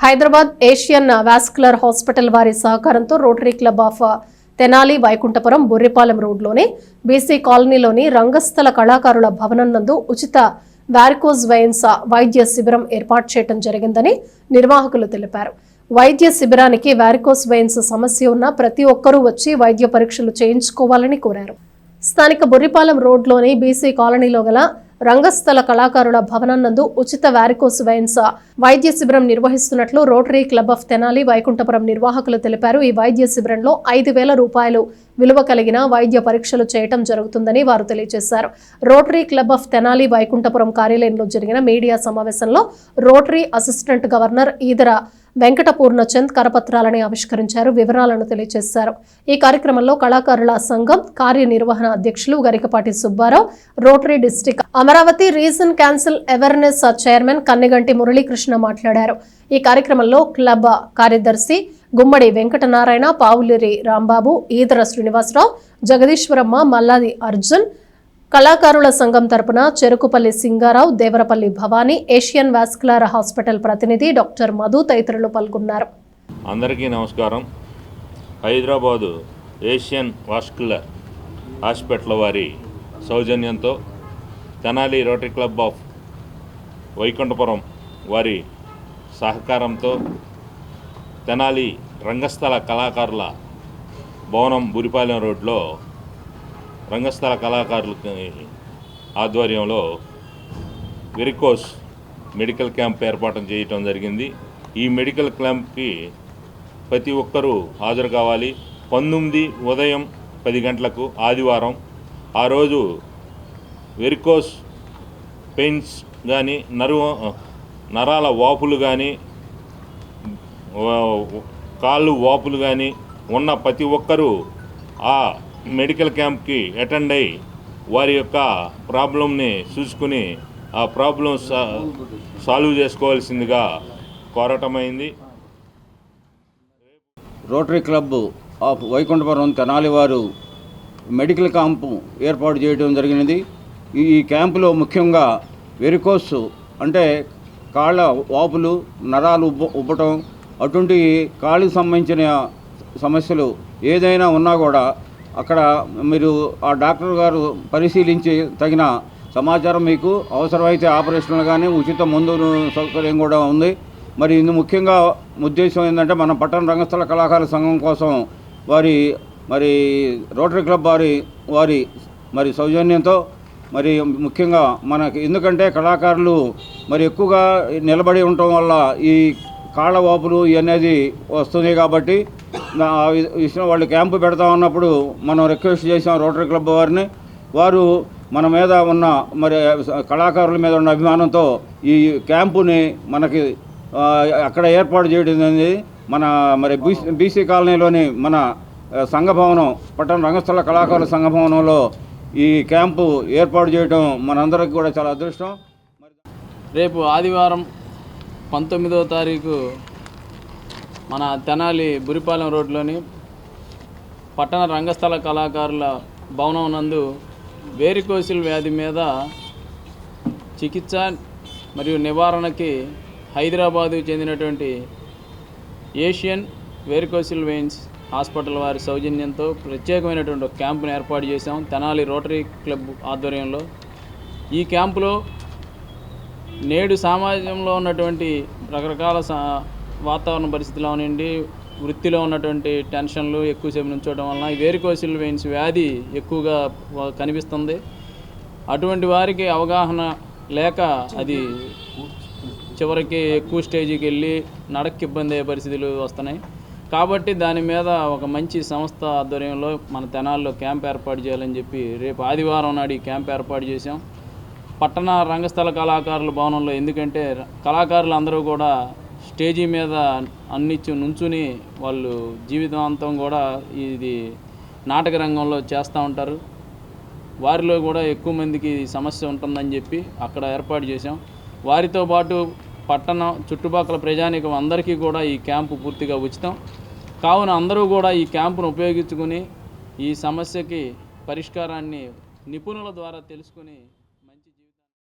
Hyderabad Asian vascular hospital వారి సహకారంతో rotary club of Tenali Vaikunthapuram Borripalem రోడ్లోని బీసీ కాలనీలోని రంగస్థల కళాకారుల భవనం నందు ఉచిత వారికోజ్ వైన్స్ వైద్య శిబిరం ఏర్పాటు చేయడం జరిగిందని నిర్వాహకులు తెలిపారు. వైద్య శిబిరానికి వారికోస్ వైన్స్ సమస్య ఉన్న ప్రతి ఒక్కరూ వచ్చి వైద్య పరీక్షలు చేయించుకోవాలని కోరారు. స్థానిక బొర్రిపాలెం రోడ్లోని బీసీ కాలనీలో గల రంగస్థల కళాకారుల భవనం నందు ఉచిత వారికోస్ వైన్స్ వైద్య శిబిరం నిర్వహిస్తున్నట్లు rotary club of Tenali Vaikunthapuram నిర్వాహకులు తెలిపారు. ఈ వైద్య శిబిరంలో ఐదు వేల రూపాయలు విలువ కలిగిన వైద్య పరీక్షలు చేయటం జరుగుతుందని వారు తెలియజేశారు. Rotary club of Tenali Vaikunthapuram కార్యాలయంలో జరిగిన మీడియా సమావేశంలో rotary assistant governor Edara Venkata Purnachand కరపత్రాలని ఆవిష్కరించారు వివరాలను తెలియజేశారు. ఈ కార్యక్రమంలో కళాకారుల సంఘం కార్యనిర్వహణ అధ్యక్షులు Garikapati Subbarao rotary district Amaravati region cancer awareness chairman Kanneganti Muralikrishna మాట్లాడారు. ఈ కార్యక్రమంలో క్లబ్ కార్యదర్శి గుమ్మడి వెంకటనారాయణ పావులేరి రాంబాబు ఈదర శ్రీనివాసరావు జగదీశ్వరమ్మ మల్లాది అర్జున్ కళాకారుల సంఘం తరపున Cherukupalli Singarao Devarapalli Bhavani Asian vascular hospital ప్రతినిధి డాక్టర్ మధు తదితరులు పాల్గొన్నారు. అందరికీ నమస్కారం. హైదరాబాదు ఏషియన్ వాస్కులర్ హాస్పిటల్ వారి సౌజన్యంతో Tenali rotary club of Vaikunthapuram వారి సహకారంతో తెనాలి రంగస్థల కళాకారుల భవనం బురిపాలెం రోడ్లో రంగస్థల కళాకారుల ఆధ్వర్యంలో వెరికోస్ మెడికల్ క్యాంప్ ఏర్పాటు చేయటం జరిగింది. ఈ మెడికల్ క్యాంప్కి ప్రతి ఒక్కరూ హాజరు కావాలి. పంతొమ్మిది ఉదయం పది గంటలకు ఆదివారం ఆ రోజు వెరికోస్ పెయిన్స్ కానీ నరు నరాల వాపులు కానీ కాళ్ళు వాపులు కానీ ఉన్న ప్రతి ఒక్కరూ ఆ మెడికల్ క్యాంప్కి అటెండ్ అయ్యి వారి యొక్క ప్రాబ్లంని చూసుకుని ఆ ప్రాబ్లం సాల్వ్ చేసుకోవాల్సిందిగా కోరటమైంది. Rotary club of Vaikunthapuram Tenali వారు మెడికల్ క్యాంపు ఏర్పాటు చేయడం జరిగినది. ఈ క్యాంపులో ముఖ్యంగా వెరికోస్ అంటే కాళ్ళ వాపులు నరాలు ఉబ్బ ఉబ్బటం అటువంటి కాళ్ళకి సంబంధించిన సమస్యలు ఏదైనా ఉన్నా కూడా అక్కడ మీరు ఆ డాక్టర్ గారు పరిశీలించి తగిన సమాచారం మీకు అవసరమైతే ఆపరేషన్లు కానీ ఉచిత మందు సౌకర్యం కూడా ఉంది. మరి ఇందు ముఖ్యంగా ఉద్దేశం ఏంటంటే మన పట్టణ రంగస్థల కళాకారుల సంఘం కోసం వారి మరి రోటరీ క్లబ్ వారి వారి మరి సౌజన్యంతో మరి ముఖ్యంగా మనకి ఎందుకంటే కళాకారులు మరి ఎక్కువగా నిలబడి ఉండటం వల్ల ఈ కాళ్ళ వాపులు ఇవన్నీ వస్తుంది కాబట్టి విషయం వాళ్ళు క్యాంపు పెడతా ఉన్నప్పుడు మనం రిక్వెస్ట్ చేసాం రోటరీ క్లబ్ వారిని. వారు మన మీద ఉన్న మరి కళాకారుల మీద ఉన్న అభిమానంతో ఈ క్యాంపుని మనకి అక్కడ ఏర్పాటు చేయడం అనేది మన మరి బీసీ బీసీ కాలనీలోని మన సంఘభవనం పట్టణ రంగస్థల కళాకారుల సంఘభవనంలో ఈ క్యాంపు ఏర్పాటు చేయడం మనందరికి కూడా చాలా అదృష్టం. రేపు ఆదివారం పంతొమ్మిదవ తారీఖు మన తెనాలి బురిపాలెం రోడ్లోని పట్టణ రంగస్థల కళాకారుల భవనం నందు వేరికోసిల్ వ్యాధి మీద చికిత్స మరియు నివారణకి హైదరాబాదు చెందినటువంటి ఏషియన్ వేరికోసిల్ వెయిన్స్ హాస్పిటల్ వారి సౌజన్యంతో ప్రత్యేకమైనటువంటి ఒక క్యాంపును ఏర్పాటు చేశాం. తెనాలి రోటరీ క్లబ్ ఆధ్వర్యంలో. ఈ క్యాంపులో నేడు సమాజంలో ఉన్నటువంటి రకరకాల సా వాతావరణ పరిస్థితులు అవనండి వృత్తిలో ఉన్నటువంటి టెన్షన్లు ఎక్కువసేపు నుంచోవడం వలన వేరుకోసిల్ వేరికోసిల్ వెయిన్స్ వ్యాధి ఎక్కువగా కనిపిస్తుంది. అటువంటి వారికి అవగాహన లేక అది చివరికి ఎక్కువ స్టేజీకి వెళ్ళి నడక్కి ఇబ్బంది అయ్యే పరిస్థితులు వస్తున్నాయి. కాబట్టి దాని మీద ఒక మంచి సంస్థ ఆధ్వర్యంలో మన తెనాల్లో క్యాంప్ ఏర్పాటు చేయాలని చెప్పి రేపు ఆదివారం నాడు ఈ క్యాంప్ ఏర్పాటు చేశాం. పట్టణ రంగస్థల కళాకారుల భవనంలో ఎందుకంటే కళాకారులు అందరూ కూడా స్టేజీ మీద అన్నిచ్చి నుంచుని వాళ్ళు జీవితాంతం కూడా ఇది నాటక రంగంలో చేస్తూ ఉంటారు. వారిలో కూడా ఎక్కువ మందికి సమస్య ఉంటుందని చెప్పి అక్కడ ఏర్పాటు చేశాం. వారితో పాటు పట్టణం చుట్టుపక్కల ప్రజానికం అందరికీ కూడా ఈ క్యాంపు పూర్తిగా ఉచితం. కావున అందరూ కూడా ఈ క్యాంపును ఉపయోగించుకుని ఈ సమస్యకి పరిష్కారాన్ని నిపుణుల ద్వారా తెలుసుకుని